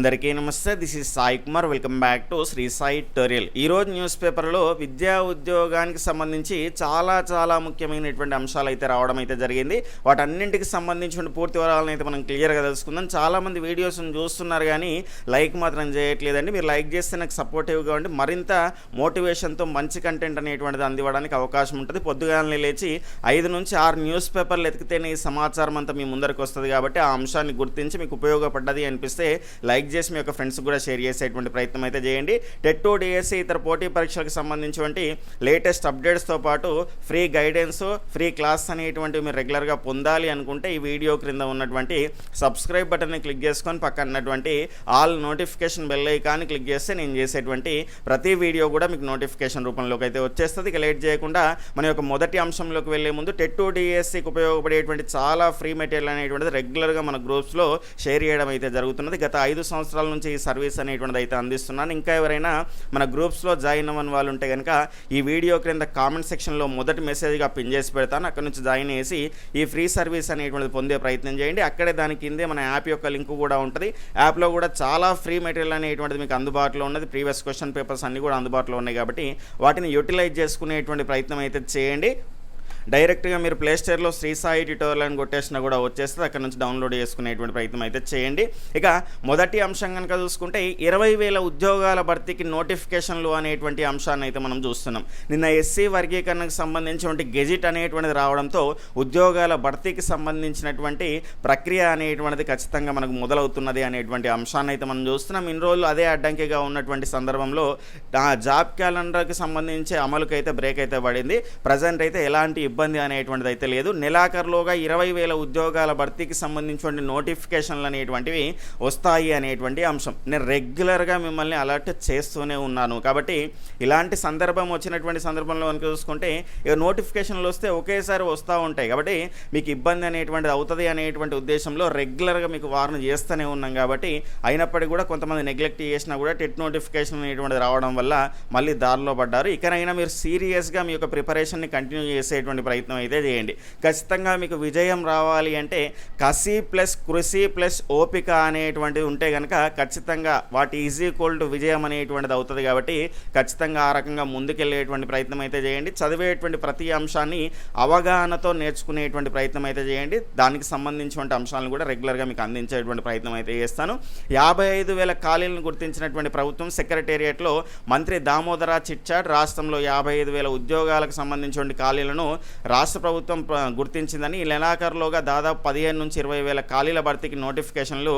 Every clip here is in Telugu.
అందరికీ నమస్తే. This is Sai Kumar. Welcome back to Shri Sai tutorial ఈరోజు న్యూస్ పేపర్లో విద్యా ఉద్యోగానికి సంబంధించి చాలా చాలా ముఖ్యమైనటువంటి అంశాలు అయితే రావడం అయితే జరిగింది. వాటన్నింటికి సంబంధించిన పూర్తి వివరాలను అయితే మనం క్లియర్గా తెలుసుకుందాం. చాలామంది వీడియోస్ని చూస్తున్నారు కానీ లైక్ మాత్రం చేయట్లేదండి. మీరు లైక్ చేస్తే నాకు సపోర్టివ్గా ఉండి మరింత మోటివేషన్తో మంచి కంటెంట్ అనేటువంటిది అందివ్వడానికి అవకాశం ఉంటుంది. పొద్దుగాలనే లేచి ఐదు నుంచి ఆరు న్యూస్ పేపర్లు ఎతికితేనే ఈ సమాచారం అంతా మీ ముందరకు వస్తుంది కాబట్టి ఆ అంశాన్ని గుర్తించి మీకు ఉపయోగపడ్డది అనిపిస్తే లైక్ చేసి మీ యొక్క ఫ్రెండ్స్ కూడా షేర్ చేసేటువంటి ప్రయత్నం అయితే చేయండి. టెట్టో డిఎస్సి ఇతర పోటీ పరీక్షలకు సంబంధించినటువంటి లేటెస్ట్ అప్డేట్స్తో పాటు ఫ్రీ గైడెన్స్ ఫ్రీ క్లాస్ అనేటువంటివి మీరు రెగ్యులర్గా పొందాలి అనుకుంటే ఈ వీడియో క్రింద ఉన్నటువంటి సబ్స్క్రైబ్ బటన్ని క్లిక్ చేసుకొని పక్కన ఉన్నటువంటి ఆల్ నోటిఫికేషన్ బెల్ ఐకాన్ని క్లిక్ చేస్తే నేను చేసేటువంటి ప్రతి వీడియో కూడా మీకు నోటిఫికేషన్ రూపంలోకి అయితే వచ్చేస్తుంది. ఇక లేట్ చేయకుండా మన యొక్క మొదటి అంశంలోకి వెళ్ళే ముందు టెట్టో డిఎస్సికి ఉపయోగపడేటువంటి చాలా ఫ్రీ మెటీరియల్ అనేటువంటిది రెగ్యులర్గా మన గ్రూప్స్లో షేర్ చేయడం అయితే జరుగుతున్నది. గత ఐదు సంవత్సరాలు సంవత్సరాల నుంచి ఈ సర్వీస్ అనేటువంటిది అయితే అందిస్తున్నాను. ఇంకా ఎవరైనా మన గ్రూప్స్లో జాయిన్ అవ్వని వాళ్ళు ఉంటే కనుక ఈ వీడియో క్రింద కామెంట్ సెక్షన్లో మొదటి మెసేజ్గా పిన్ చేసి పెడతాను. అక్కడ నుంచి జాయిన్ చేసి ఈ ఫ్రీ సర్వీస్ అనేటువంటిది పొందే ప్రయత్నం చేయండి. అక్కడే దాని కిందే మన యాప్ యొక్క లింక్ కూడా ఉంటుంది. యాప్లో కూడా చాలా ఫ్రీ మెటీరియల్ అనేటువంటిది మీకు అందుబాటులో ఉన్నది. ప్రీవియస్ క్వశ్చన్ పేపర్స్ అన్నీ కూడా అందుబాటులో ఉన్నాయి కాబట్టి వాటిని యూటిలైజ్ చేసుకునేటువంటి ప్రయత్నం అయితే చేయండి. డైరెక్ట్గా మీరు ప్లే స్టోర్లో శ్రీ సాయి ట్యూటోరియల్ అని కొట్టేసినా కూడా వచ్చేస్తుంది. అక్కడ నుంచి డౌన్లోడ్ చేసుకునేటువంటి ప్రయత్నం అయితే చేయండి. ఇక మొదటి అంశం కనుక చూసుకుంటే ఇరవై వేల ఉద్యోగాల భర్తీకి నోటిఫికేషన్లు అనేటువంటి అంశాన్ని అయితే మనం చూస్తున్నాం. నిన్న ఎస్సీ వర్గీకరణకు సంబంధించినటువంటి గెజిట్ అనేటువంటిది రావడంతో ఉద్యోగాల భర్తీకి సంబంధించినటువంటి ప్రక్రియ అనేటువంటిది ఖచ్చితంగా మనకు మొదలవుతున్నది అనేటువంటి అంశాన్ని అయితే మనం చూస్తున్నాం. ఇన్ని రోజులు అదే అడ్డంకిగా ఉన్నటువంటి సందర్భంలో జాబ్ క్యాలెండర్కి సంబంధించి అమలుకి అయితే బ్రేక్ అయితే పడింది. ప్రజెంట్ అయితే ఎలాంటి ఇబ్బంది అనేటువంటిది అయితే లేదు. నెలాఖరులోగా ఇరవై వేల ఉద్యోగాల భర్తీకి సంబంధించిన నోటిఫికేషన్లు అనేటువంటివి వస్తాయి అనేటువంటి అంశం. నేను రెగ్యులర్గా మిమ్మల్ని అలర్ట్ చేస్తూనే ఉన్నాను. కాబట్టి ఇలాంటి సందర్భం వచ్చినటువంటి సందర్భంలో కనుక చూసుకుంటే ఇక నోటిఫికేషన్లు వస్తే ఒకేసారి వస్తూ ఉంటాయి. కాబట్టి మీకు ఇబ్బంది అనేటువంటిది అవుతుంది అనేటువంటి ఉద్దేశంలో రెగ్యులర్గా మీకు వార్న్ చేస్తూనే ఉన్నాం కాబట్టి అయినప్పటికీ కూడా కొంతమంది నెగ్లెక్ట్ చేసినా కూడా టెట్ నోటిఫికేషన్ అనేటువంటిది రావడం వల్ల మళ్ళీ దారిలో పడ్డారు. ఇకనైనా మీరు సీరియస్గా మీ యొక్క ప్రిపరేషన్ని కంటిన్యూ చేసేటువంటి ప్రయత్నం అయితే చేయండి. ఖచ్చితంగా మీకు విజయం రావాలి అంటే కసి ప్లస్ కృషి ప్లస్ ఓపిక అనేటువంటిది ఉంటే కనుక ఖచ్చితంగా వాటి ఈజీ ఈక్వల్ టు విజయం అనేటువంటిది అవుతుంది కాబట్టి ఖచ్చితంగా ఆ రకంగా ముందుకెళ్ళేటువంటి ప్రయత్నం అయితే చేయండి. చదివేటువంటి ప్రతి అంశాన్ని అవగాహనతో నేర్చుకునేటువంటి ప్రయత్నం అయితే చేయండి. దానికి సంబంధించినటువంటి అంశాలను కూడా రెగ్యులర్గా మీకు అందించేటువంటి ప్రయత్నం అయితే చేస్తాను. యాభై ఐదు వేల ఖాళీలను గుర్తించినటువంటి ప్రభుత్వం సెక్రటేరియట్లో మంత్రి దామోదర చిట్చాట్ రాష్ట్రంలో యాభై ఐదు వేల ఉద్యోగాలకు సంబంధించిన ఖాళీలను రాష్ట్ర ప్రభుత్వం గుర్తించిందని ఈ నెలాఖరులోగా దాదాపు పదిహేను నుంచి ఇరవై వేల ఖాళీల భర్తీకి నోటిఫికేషన్లు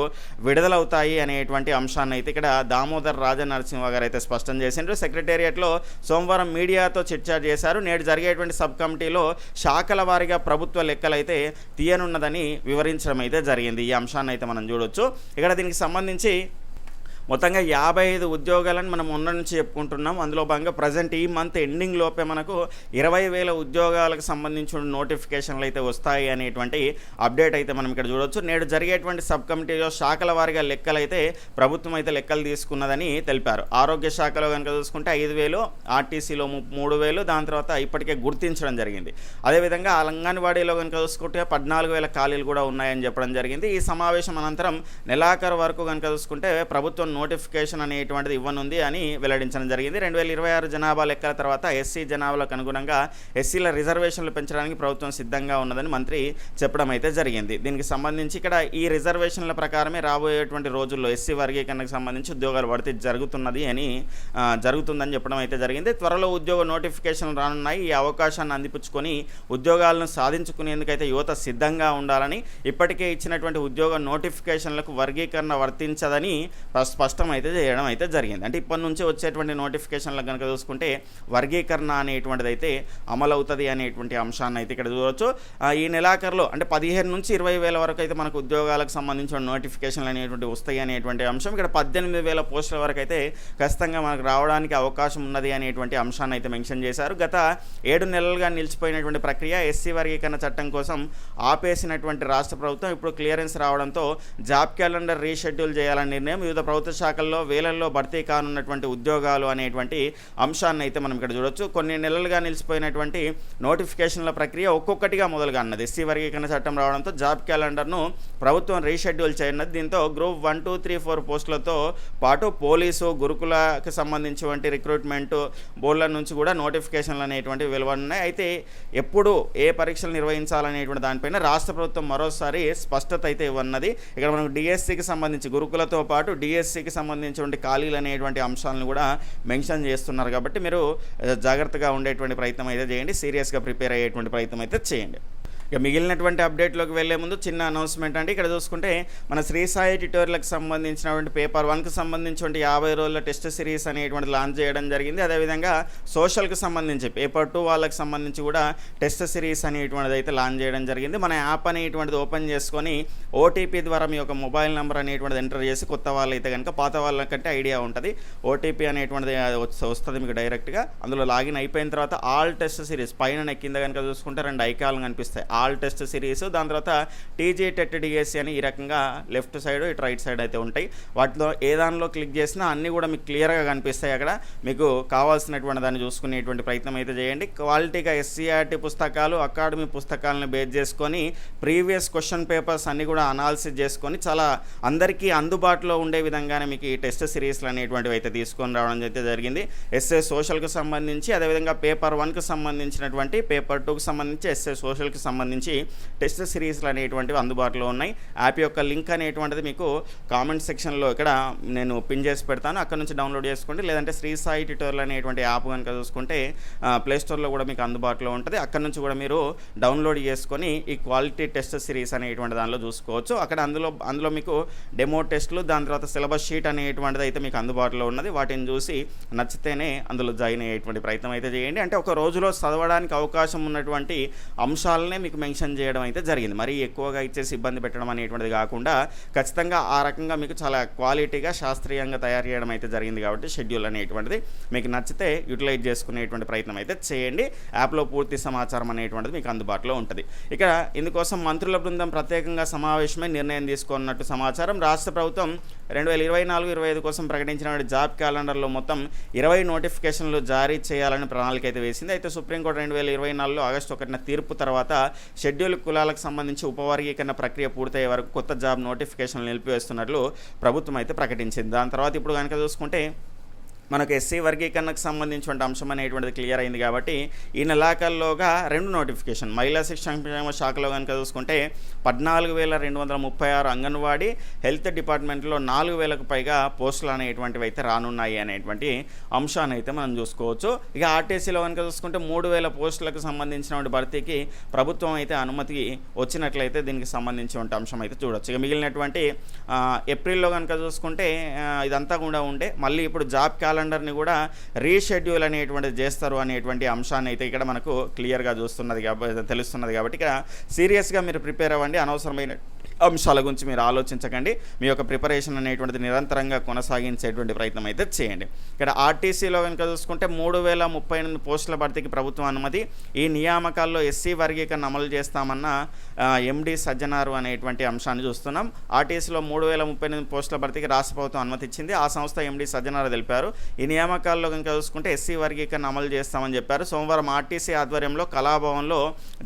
విడుదలవుతాయి అనేటువంటి అంశాన్ని అయితే ఇక్కడ దామోదర్ రాజనరసింహ గారు అయితే స్పష్టం చేసిండ్రు. సెక్రటేరియట్లో సోమవారం మీడియాతో చిట్చాట్ చేశారు. నేడు జరిగేటువంటి సబ్ కమిటీలో శాఖల వారీగా ప్రభుత్వ లెక్కలైతే తీయనున్నదని వివరించడం అయితే జరిగింది. ఈ అంశాన్ని అయితే మనం చూడొచ్చు. ఇక్కడ దీనికి సంబంధించి మొత్తంగా యాభై ఐదు ఉద్యోగాలను మనం ఉన్న నుంచి చెప్పుకుంటున్నాం. అందులో భాగంగా ప్రజెంట్ ఈ మంత్ ఎండింగ్ లోపే మనకు ఇరవై వేల ఉద్యోగాలకు సంబంధించిన నోటిఫికేషన్లు అయితే వస్తాయి అనేటువంటి అప్డేట్ అయితే మనం ఇక్కడ చూడొచ్చు. నేడు జరిగేటువంటి సబ్ కమిటీలో శాఖల వారిగా లెక్కలు అయితే ప్రభుత్వం అయితే లెక్కలు తీసుకున్నదని తెలిపారు. ఆరోగ్య శాఖలో కనుక చూసుకుంటే ఐదు వేలు ఆర్టీసీలో ము- మూడు వేలు దాని తర్వాత ఇప్పటికే గుర్తించడం జరిగింది. అదేవిధంగా అంగన్వాడీలో కనుక చూసుకుంటే పద్నాలుగు వేల ఖాళీలు కూడా ఉన్నాయని చెప్పడం జరిగింది. ఈ సమావేశం అనంతరం నెలాఖరు వరకు కనుక చూసుకుంటే ప్రభుత్వం నోటిఫికేషన్ అనేటువంటిది ఇవ్వనుంది అని వెల్లడించడం జరిగింది. రెండు వేల ఇరవై ఆరు జనాభా లెక్కల తర్వాత ఎస్సీ జనాభాలకు అనుగుణంగా ఎస్సీల రిజర్వేషన్లు పెంచడానికి ప్రభుత్వం సిద్ధంగా ఉన్నదని మంత్రి చెప్పడం అయితే జరిగింది. దీనికి సంబంధించి ఇక్కడ ఈ రిజర్వేషన్ల ప్రకారమే రాబోయేటువంటి రోజుల్లో ఎస్సీ వర్గీకరణకు సంబంధించి ఉద్యోగాలు భర్తీ జరుగుతున్నది అని జరుగుతుందని చెప్పడం అయితే జరిగింది. త్వరలో ఉద్యోగ నోటిఫికేషన్లు రానున్నాయి. ఈ అవకాశాన్ని అందిపుచ్చుకొని ఉద్యోగాలను సాధించుకునేందుకైతే యువత సిద్ధంగా ఉండాలని ఇప్పటికే ఇచ్చినటువంటి ఉద్యోగ నోటిఫికేషన్లకు వర్గీకరణ వర్తించదని స్పష్టం అయితే చేయడం అయితే జరిగింది. అంటే ఇప్పటి నుంచి వచ్చేటువంటి నోటిఫికేషన్లకు కనుక చూసుకుంటే వర్గీకరణ అనేటువంటిది అయితే అమలవుతుంది అనేటువంటి అంశాన్ని అయితే ఇక్కడ చూడవచ్చు ఆ, ఈ నెలాఖరులో అంటే పదిహేను నుంచి ఇరవై వేల వరకు అయితే మనకు ఉద్యోగాలకు సంబంధించిన నోటిఫికేషన్లు అనేటువంటి వస్తాయి అనేటువంటి అంశం. ఇక్కడ పద్దెనిమిది వేల పోస్టుల వరకు అయితే ఖచ్చితంగా మనకు రావడానికి అవకాశం ఉన్నది అనేటువంటి అంశాన్ని అయితే మెన్షన్ చేశారు. గత ఏడు నెలలుగా నిలిచిపోయినటువంటి ప్రక్రియ ఎస్సీ వర్గీకరణ చట్టం కోసం ఆపేసినటువంటి రాష్ట్ర ప్రభుత్వం ఇప్పుడు క్లియరెన్స్ రావడంతో జాబ్ క్యాలెండర్ రీషెడ్యూల్ చేయాలని నిర్ణయం వివిధ ప్రభుత్వ శాఖల్లో వేలల్లో భర్తీ కానున్నటువంటి ఉద్యోగాలు అనేటువంటి అంశాన్ని అయితే మనం ఇక్కడ చూడొచ్చు. కొన్ని నెలలుగా నిలిచిపోయినటువంటి నోటిఫికేషన్ల ప్రక్రియ ఒక్కొక్కటిగా మొదలుగా అన్నది ఎస్సీ వర్గీకరణ చట్టం రావడంతో జాబ్ క్యాలెండర్ను ప్రభుత్వం రీషెడ్యూల్ చేయనున్నది. దీంతో group one two three four పోస్టులతో పాటు పోలీసు గురుకులకి సంబంధించినటువంటి రిక్రూట్మెంట్ బోర్డుల నుంచి కూడా నోటిఫికేషన్లు అనేటువంటివి వెలువడున్నాయి. అయితే ఎప్పుడు ఏ పరీక్షలు నిర్వహించాలనేటువంటి దానిపైన రాష్ట్ర ప్రభుత్వం మరోసారి స్పష్టత అయితే ఇవ్వన్నది ఇక్కడ మనకు డిఎస్సికి సంబంధించి గురుకులతో పాటు డిఎస్సి ఎస్సీకి సంబంధించినటువంటి ఖాళీలు అనేటువంటి అంశాలను కూడా మెన్షన్ చేస్తున్నారు కాబట్టి మీరు జాగ్రత్తగా ఉండేటువంటి ప్రయత్నం అయితే చేయండి సీరియస్గా ప్రిపేర్ అయ్యేటువంటి ప్రయత్నం అయితే చేయండి. ఇక మిగిలినటువంటి అప్డేట్లోకి వెళ్ళే ముందు చిన్న అనౌన్స్మెంట్ అండి. ఇక్కడ చూసుకుంటే మన శ్రీసాయి ట్యూటోరియల్కి సంబంధించినటువంటి పేపర్ వన్కి సంబంధించినటువంటి యాభై రోజుల టెస్ట్ సిరీస్ అనేటువంటి లాంచ్ చేయడం జరిగింది. అదేవిధంగా సోషల్కి సంబంధించి పేపర్ టూ వాళ్ళకి సంబంధించి కూడా టెస్ట్ సిరీస్ అనేటువంటిది అయితే లాంచ్ చేయడం జరిగింది. మన యాప్ అనేటువంటిది ఓపెన్ చేసుకొని ఓటీపీ ద్వారా మీ యొక్క మొబైల్ నెంబర్ అనేటువంటిది ఎంటర్ చేసి కొత్త వాళ్ళు అయితే కనుక పాత వాళ్ళకంటే ఐడియా ఉంటుంది. ఓటీపీ అనేటువంటిది వస్తుంది మీకు డైరెక్ట్గా. అందులో లాగిన్ అయిపోయిన తర్వాత ఆల్ టెస్ట్ సిరీస్ పైన కింద కనుక చూసుకుంటే రెండు ఐకాలు కనిపిస్తాయి. ఆల్ టెస్ట్ సిరీస్ దాని తర్వాత టీజీ టెట్ డిఎస్సి అని ఈ రకంగా లెఫ్ట్ సైడ్ ఇటు రైట్ సైడ్ అయితే ఉంటాయి. వాటిలో ఏ దానిలో క్లిక్ చేసినా అన్నీ కూడా మీకు క్లియర్గా కనిపిస్తాయి అక్కడ. మీకు కావాల్సినటువంటి దాన్ని చూసుకునేటువంటి ప్రయత్నం అయితే చేయండి. క్వాలిటీగా ఎస్సీఆర్టీ పుస్తకాలు అకాడమీ పుస్తకాలను బేస్ చేసుకొని ప్రీవియస్ క్వశ్చన్ పేపర్స్ అన్నీ కూడా అనాలిసిస్ చేసుకొని చాలా అందరికీ అందుబాటులో ఉండే విధంగానే మీకు ఈ టెస్ట్ సిరీస్లు అనేటువంటివి అయితే తీసుకొని రావడం అయితే జరిగింది. ఎస్ఏ సోషల్కి సంబంధించి అదేవిధంగా పేపర్ వన్కి సంబంధించినటువంటి పేపర్ టూకి సంబంధించి ఎస్ఏ సోషల్కి సంబంధించి టెస్ట్ సిరీస్లు అనేటువంటివి అందుబాటులో ఉన్నాయి. యాప్ యొక్క లింక్ అనేటువంటిది మీకు కామెంట్ సెక్షన్లో ఇక్కడ నేను పిన్ చేసి పెడతాను. అక్కడ నుంచి డౌన్లోడ్ చేసుకోండి. లేదంటే శ్రీ సాయి ట్యూటోరియల్ అనేటువంటి యాప్ కనుక చూసుకుంటే ప్లే స్టోర్లో కూడా మీకు అందుబాటులో ఉంటుంది. అక్కడ నుంచి కూడా మీరు డౌన్లోడ్ చేసుకొని ఈ క్వాలిటీ టెస్ట్ సిరీస్ అనేటువంటి దానిలో చూసుకోవచ్చు. అక్కడ అందులో అందులో మీకు డెమో టెస్ట్లు దాని తర్వాత సిలబస్ షీట్ అనేటువంటిది అయితే మీకు అందుబాటులో ఉన్నది. వాటిని చూసి నచ్చితేనే అందులో జాయిన్ అయ్యేటువంటి ప్రయత్నం అయితే చేయండి. అంటే ఒక రోజులో చదవడానికి అవకాశం ఉన్నటువంటి అంశాలనే మీకు మెన్షన్ చేయడం అయితే జరిగింది. మరీ ఎక్కువగా ఇచ్చేసి ఇబ్బంది పెట్టడం అనేటువంటిది కాకుండా ఖచ్చితంగా ఆ రకంగా మీకు చాలా క్వాలిటీగా శాస్త్రీయంగా తయారు చేయడం అయితే జరిగింది కాబట్టి షెడ్యూల్ అనేటువంటిది మీకు నచ్చితే యూటిలైజ్ చేసుకునేటువంటి ప్రయత్నం అయితే చేయండి. యాప్లో పూర్తి సమాచారం అనేటువంటిది మీకు అందుబాటులో ఉంటుంది. ఇక్కడ ఇందుకోసం మంత్రుల బృందం ప్రత్యేకంగా సమావేశమై నిర్ణయం తీసుకున్నట్టు సమాచారం రాష్ట్ర ప్రభుత్వం రెండు వేల ఇరవై నాలుగు ఇరవై ఐదు కోసం ప్రకటించిన జాబ్ క్యాలెండర్లో మొత్తం ఇరవై నోటిఫికేషన్లు జారీ చేయాలని ప్రణాళిక అయితే వేసింది. అయితే సుప్రీంకోర్టు రెండు వేల ఇరవై నాలుగులో ఆగస్టు ఒకటిన తీర్పు తర్వాత షెడ్యూల్ కులాలకు సంబంధించి ఉపవర్గీకరణ ప్రక్రియ పూర్తయ్యే వరకు కొత్త జాబ్ నోటిఫికేషన్లు నిలిపివేస్తున్నట్లు ప్రభుత్వం అయితే ప్రకటించింది. దాని తర్వాత ఇప్పుడు కనుక చూసుకుంటే మనకు ఎస్సీ వర్గీకరణకు సంబంధించిన అంశం అనేటువంటిది క్లియర్ అయింది కాబట్టి ఈ నెలాఖరులోగా రెండు నోటిఫికేషన్ మహిళా శిక్షణ సంక్షేమ శాఖలో కనుక చూసుకుంటే పద్నాలుగు వేల రెండు వందల ముప్పై ఆరు అంగన్వాడీ హెల్త్ డిపార్ట్మెంట్లో నాలుగు వేలకు పైగా పోస్టులు అనేటువంటివి అయితే రానున్నాయి అనేటువంటి అంశాన్ని అయితే మనం చూసుకోవచ్చు. ఇక ఆర్టీసీలో కనుక చూసుకుంటే మూడు వేల పోస్టులకు సంబంధించినటువంటి భర్తీకి ప్రభుత్వం అయితే అనుమతి వచ్చినట్లయితే దీనికి సంబంధించిన అంశం అయితే చూడొచ్చు. ఇక మిగిలినటువంటి ఏప్రిల్లో కనుక చూసుకుంటే ఇదంతా కూడా ఉండే. మళ్ళీ ఇప్పుడు జాబ్ క్యాలెండర్ని కూడా రీషెడ్యూల్ అనేటువంటిది చేస్తారు అనేటువంటి అంశాన్ని అయితే ఇక్కడ మనకు క్లియర్గా చూస్తున్నది కాబట్టి తెలుస్తున్నది కాబట్టి ఇక్కడ సీరియస్గా మీరు ప్రిపేర్ అవ్వండి. అనవసరమైన అంశాల గురించి మీరు ఆలోచించకండి. మీ యొక్క ప్రిపరేషన్ అనేటువంటిది నిరంతరంగా కొనసాగించేటువంటి ప్రయత్నం అయితే చేయండి. ఇక్కడ ఆర్టీసీలో కనుక చూసుకుంటే మూడు వేల ముప్పై ఎనిమిది పోస్టుల భర్తీకి ప్రభుత్వం అనుమతి. ఈ నియామకాల్లో ఎస్సీ వర్గీకరణ అమలు చేస్తామన్న ఎండి సజ్జనారు అనేటువంటి అంశాన్ని చూస్తున్నాం. ఆర్టీసీలో మూడు వేల ముప్పై ఎనిమిది పోస్టుల భర్తీకి రాష్ట్ర ప్రభుత్వం అనుమతి ఇచ్చింది. ఆ సంస్థ ఎండి సజ్జనారు తెలిపారు. ఈ నియామకాల్లో కనుక చూసుకుంటే ఎస్సీ వర్గీకరణ అమలు చేస్తామని చెప్పారు. సోమవారం ఆర్టీసీ ఆధ్వర్యంలో కళాభవన్లో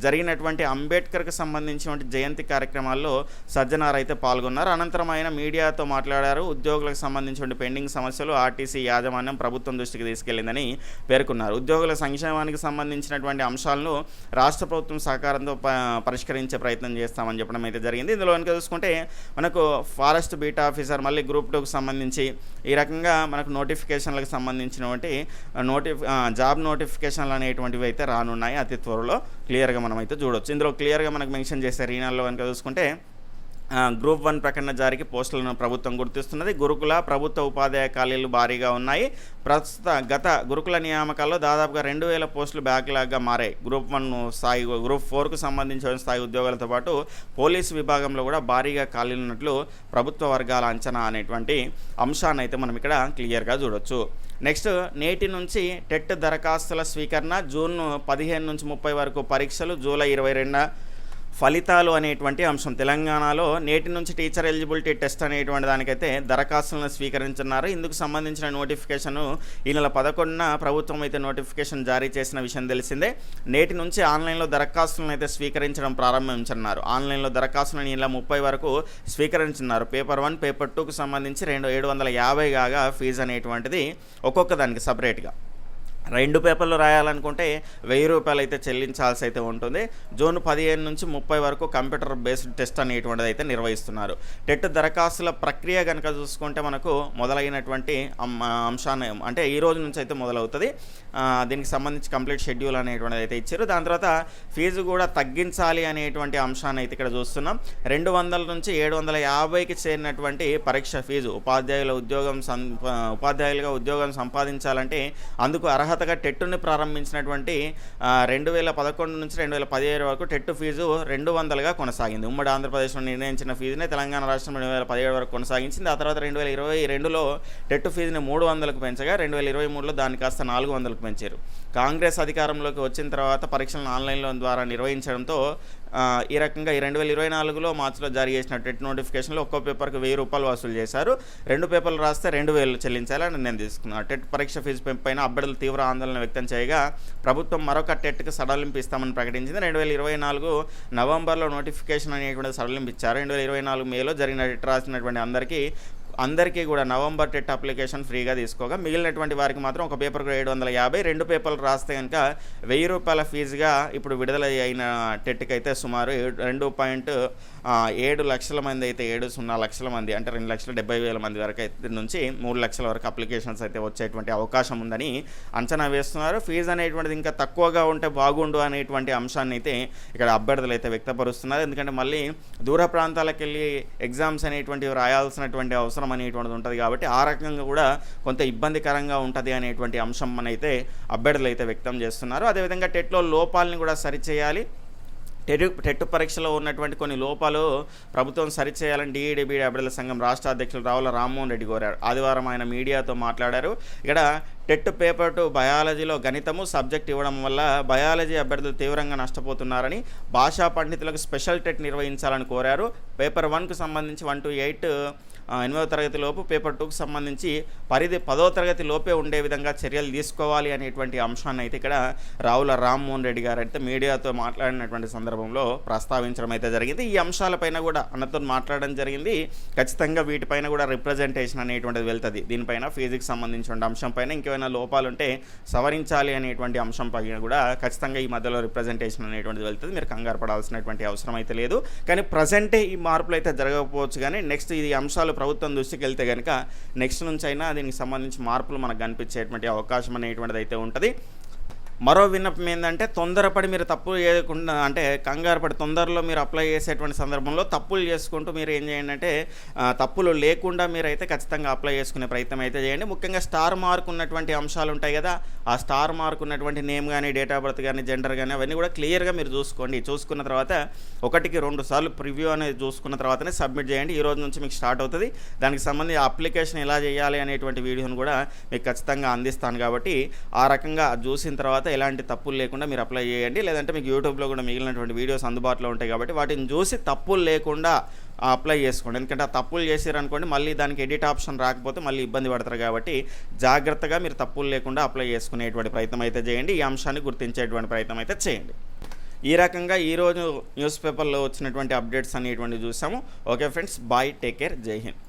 జరిగినటువంటి అంబేద్కర్కి సంబంధించినటువంటి జయంతి కార్యక్రమాల్లో సజ్జనార్ అయితే పాల్గొన్నారు. అనంతరం ఆయన మీడియాతో మాట్లాడారు. ఉద్యోగులకు సంబంధించిన పెండింగ్ సమస్యలు ఆర్టీసీ యాజమాన్యం ప్రభుత్వం దృష్టికి తీసుకెళ్ళిందని పేర్కొన్నారు. ఉద్యోగుల సంక్షేమానికి సంబంధించినటువంటి అంశాలను రాష్ట్ర ప్రభుత్వం సహకారంతో ప- పరిష్కరించే ప్రయత్నం చేస్తామని చెప్పడం అయితే జరిగింది. ఇందులో కనుక చూసుకుంటే మనకు ఫారెస్ట్ బీట్ ఆఫీసర్ మళ్ళీ గ్రూప్ టూకి సంబంధించి ఈ రకంగా మనకు నోటిఫికేషన్లకు సంబంధించినటువంటి నోటి జాబ్ నోటిఫికేషన్లు అనేటువంటివి అయితే రానున్నాయి. అతి త్వరలో క్లియర్గా మనం అయితే చూడొచ్చు. ఇందులో క్లియర్గా మనకు మెన్షన్ చేసే రీనాల్లో కనుక చూసుకుంటే గ్రూప్ వన్ ప్రకటన జారీకి పోస్టులను ప్రభుత్వం గుర్తిస్తున్నది. గురుకుల ప్రభుత్వ ఉపాధ్యాయ ఖాళీలు భారీగా ఉన్నాయి. ప్రస్తుత గత గురుకుల నియామకాల్లో దాదాపుగా రెండు వేల పోస్టులు బ్యాక్లాగ్గా మారాయి. గ్రూప్ వన్ స్థాయి గ్రూప్ ఫోర్కు సంబంధించిన స్థాయి ఉద్యోగాలతో పాటు పోలీసు విభాగంలో కూడా భారీగా ఖాళీలు ఉన్నట్లు ప్రభుత్వ వర్గాల అంచనా అనేటువంటి అంశాన్ని అయితే మనం ఇక్కడ క్లియర్గా చూడొచ్చు. నెక్స్ట్ నేటి నుంచి టెట్ దరఖాస్తుల స్వీకరణ జూన్ పదిహేను నుంచి ముప్పై వరకు పరీక్షలు జూలై ఇరవై రెండు ఫలితాలు అనేటువంటి అంశం. తెలంగాణలో నేటి నుంచి టీచర్ ఎలిజిబిలిటీ టెస్ట్ అనేటువంటి దానికైతే దరఖాస్తులను స్వీకరించున్నారు. ఇందుకు సంబంధించిన నోటిఫికేషన్ ఈ నెల పదకొండున ప్రభుత్వం అయితే నోటిఫికేషన్ జారీ చేసిన విషయం తెలిసిందే. నేటి నుంచి ఆన్లైన్లో దరఖాస్తులను అయితే స్వీకరించడం ప్రారంభించనున్నారు. ఆన్లైన్లో దరఖాస్తులను ఈ నెల ముప్పై వరకు స్వీకరించున్నారు. పేపర్ వన్ పేపర్ టూకు సంబంధించి రెండు ఏడు వందల యాభై కాగా ఫీజు అనేటువంటిది ఒక్కొక్క దానికి సపరేట్గా. రెండు పేపర్లు రాయాలనుకుంటే వెయ్యి రూపాయలు అయితే చెల్లించాల్సి అయితే ఉంటుంది. జూన్ పదిహేను నుంచి ముప్పై వరకు కంప్యూటర్ బేస్డ్ టెస్ట్ అనేటువంటిది అయితే నిర్వహిస్తున్నారు. టెట్ దరఖాస్తుల ప్రక్రియ కనుక చూసుకుంటే మనకు మొదలైనటువంటి అంశాన్ని అంటే ఈ రోజు నుంచి అయితే మొదలవుతుంది. దీనికి సంబంధించి కంప్లీట్ షెడ్యూల్ అనేటువంటిది అయితే ఇచ్చారు. దాని తర్వాత ఫీజు కూడా తగ్గించాలి అనేటువంటి అంశాన్ని అయితే ఇక్కడ చూస్తున్నాం. రెండు వందల నుంచి ఏడు వందల యాభైకి చేరినటువంటి పరీక్ష ఫీజు ఉపాధ్యాయుల ఉద్యోగం సం ఉపాధ్యాయులుగా ఉద్యోగం సంపాదించాలంటే అందుకు అర్హత అర్హతగా టెట్టుని ప్రారంభించినటువంటి రెండు వేల పదకొండు నుంచి రెండు వేల పదిహేడు వరకు టెట్టు ఫీజు రెండు వందలుగా కొనసాగింది. ఉమ్మడి ఆంధ్రప్రదేశ్లో నిర్ణయించిన ఫీజునే తెలంగాణ రాష్ట్రం రెండు వేల పదిహేడు వరకు కొనసాగించింది. ఆ తర్వాత రెండు వేల ఇరవై రెండులో టెట్టు ఫీజుని మూడు వందలకు పెంచగా రెండు వేల ఇరవై మూడులో దాన్ని కాస్త నాలుగు వందలకు పెంచారు. కాంగ్రెస్ అధికారంలోకి వచ్చిన తర్వాత పరీక్షలను ఆన్లైన్లో ద్వారా నిర్వహించడంతో ఈ రకంగా ఈ రెండు వేల ఇరవై నాలుగులో మార్చిలో జారీ చేసిన టెట్ నోటిఫికేషన్లో ఒక్కో పేపర్కి వెయ్యి రూపాయలు వసూలు చేశారు. రెండు పేపర్లు రాస్తే రెండు వేలు చెల్లించాలని నిర్ణయం తీసుకున్నాను టెట్ పరీక్ష ఫీజు పెంపైన అభ్యర్థులు తీవ్ర ఆందోళన వ్యక్తం చేయగా ప్రభుత్వం మరొక టెట్కి సడలింపు ఇస్తామని ప్రకటించింది. రెండు వేల ఇరవై నాలుగు నవంబర్లో నోటిఫికేషన్ అనేటువంటి సడలింపు ఇచ్చారు. రెండు వేల ఇరవై నాలుగు మేలో జరిగిన టెట్ రాసినటువంటి అందరికీ అందరికీ కూడా నవంబర్ టెట్ అప్లికేషన్ ఫ్రీగా తీసుకోగా. మిగిలినటువంటి వారికి మాత్రం ఒక పేపర్కు ఏడు వందల యాభై రెండు పేపర్లు రాస్తే కనుక వెయ్యి రూపాయల ఫీజుగా ఇప్పుడు విడుదల అయిన టెట్కి అయితే సుమారు రెండు పాయింట్ ఏడు లక్షల మంది అయితే ఏడు సున్నా లక్షల మంది అంటే రెండు లక్షల డెబ్బై వేల మంది వరకు అయితే నుంచి మూడు లక్షల వరకు అప్లికేషన్స్ అయితే వచ్చేటువంటి అవకాశం ఉందని అంచనా వేస్తున్నారు. ఫీజు అనేటువంటిది ఇంకా తక్కువగా ఉంటే బాగుండు అనేటువంటి అంశాన్ని అయితే ఇక్కడ అభ్యర్థులు అయితే వ్యక్తపరుస్తున్నారు. ఎందుకంటే మళ్ళీ దూర ప్రాంతాలకు వెళ్ళి ఎగ్జామ్స్ అనేటువంటివి రాయాల్సినటువంటి అవసరం అనేటువంటిది ఉంటుంది కాబట్టి ఆ రకంగా కూడా కొంత ఇబ్బందికరంగా ఉంటుంది అనేటువంటి అంశం మనైతే అభ్యర్థులు అయితే వ్యక్తం చేస్తున్నారు. అదేవిధంగా టెట్లో లోపాలని కూడా సరిచేయాలి. టెట్ టెట్ పరీక్షలో ఉన్నటువంటి కొన్ని లోపాలు ప్రభుత్వం సరిచేయాలని డిఈడిబిడి అభ్యర్థుల సంఘం రాష్ట్ర అధ్యక్షులు రావుల రామ్మోహన్ రెడ్డి కోరారు. ఆదివారం ఆయన మీడియాతో మాట్లాడారు. ఇక్కడ టెట్ పేపర్ టు బయాలజీలో గణితము సబ్జెక్ట్ ఇవ్వడం వల్ల బయాలజీ అభ్యర్థులు తీవ్రంగా నష్టపోతున్నారని భాషా పండితులకు స్పెషల్ టెట్ నిర్వహించాలని కోరారు. పేపర్ వన్కు సంబంధించి వన్ టు ఎయిట్ ఎనిమిదవ తరగతి లోపు పేపర్ టూకి సంబంధించి పరిధి పదో తరగతి లోపే ఉండే విధంగా చర్యలు తీసుకోవాలి అనేటువంటి అంశాన్ని అయితే ఇక్కడ రావుల రామ్మోహన్ రెడ్డి గారు అయితే మీడియాతో మాట్లాడినటువంటి సందర్భంలో ప్రస్తావించడం అయితే జరిగింది. ఈ అంశాలపైన కూడా అన్నతో మాట్లాడడం జరిగింది. ఖచ్చితంగా వీటిపైన కూడా రిప్రజెంటేషన్ అనేటువంటిది వెళ్తుంది. దీనిపైన ఫీజుకి సంబంధించిన అంశం పైన ఇంకేమైనా లోపాలు ఉంటే సవరించాలి అనేటువంటి అంశం పైన కూడా ఖచ్చితంగా ఈ మధ్యలో రిప్రజెంటేషన్ అనేటువంటిది వెళ్తుంది. మీరు కంగారు పడాల్సినటువంటి అవసరం అయితే లేదు. కానీ ప్రజెంటే ఈ మార్పులు అయితే జరగకపోవచ్చు కానీ నెక్స్ట్ ఈ అంశాలు ప్రభుత్వం దృష్టికి వెళ్తే కనుక నెక్స్ట్ నుంచి అయినా దీనికి సంబంధించి మార్పులు మనకు కనిపించేటువంటి అవకాశం అనేటువంటిది అయితే ఉంటుంది. మరో విన్నపం ఏంటంటే తొందరపడి మీరు తప్పులు చేయకుండా అంటే కంగారు పడి తొందరలో మీరు అప్లై చేసేటువంటి సందర్భంలో తప్పులు చేసుకుంటూ మీరు ఏం చేయండి అంటే తప్పులు లేకుండా మీరైతే ఖచ్చితంగా అప్లై చేసుకునే ప్రయత్నం అయితే చేయండి. ముఖ్యంగా స్టార్ మార్క్ ఉన్నటువంటి అంశాలు ఉంటాయి కదా ఆ స్టార్ మార్క్ ఉన్నటువంటి నేమ్ కానీ డేట్ ఆఫ్ బర్త్ కానీ జెండర్ కానీ అవన్నీ కూడా క్లియర్గా మీరు చూసుకోండి. చూసుకున్న తర్వాత ఒకటికి రెండు సార్లు ప్రివ్యూ అనేది చూసుకున్న తర్వాతనే సబ్మిట్ చేయండి. ఈ రోజు నుంచి మీకు స్టార్ట్ అవుతుంది. దానికి సంబంధించి అప్లికేషన్ ఎలా చేయాలి అనేటువంటి వీడియోని కూడా మీకు ఖచ్చితంగా అందిస్తాను కాబట్టి ఆ రకంగా చూసిన తర్వాత ఎలాంటి తప్పులు లేకుండా మీరు అప్లై చేయండి. లేదంటే మీకు యూట్యూబ్లో కూడా మిగిలినటువంటి వీడియోస్ అందుబాటులో ఉంటాయి కాబట్టి వాటిని చూసి తప్పులు లేకుండా అప్లై చేసుకోండి. ఎందుకంటే ఆ తప్పులు చేసారనుకోండి మళ్ళీ దానికి ఎడిట్ ఆప్షన్ రాకపోతే మళ్ళీ ఇబ్బంది పడతారు కాబట్టి జాగ్రత్తగా మీరు తప్పులు లేకుండా అప్లై చేసుకునేటువంటి ప్రయత్నం అయితే చేయండి. ఈ అంశాన్ని గుర్తించేటువంటి ప్రయత్నం అయితే చేయండి. ఈ రకంగా ఈరోజు న్యూస్ పేపర్లో వచ్చినటువంటి అప్డేట్స్ అనేటువంటివి చూసాము. Okay friends bye take care Jai Hind.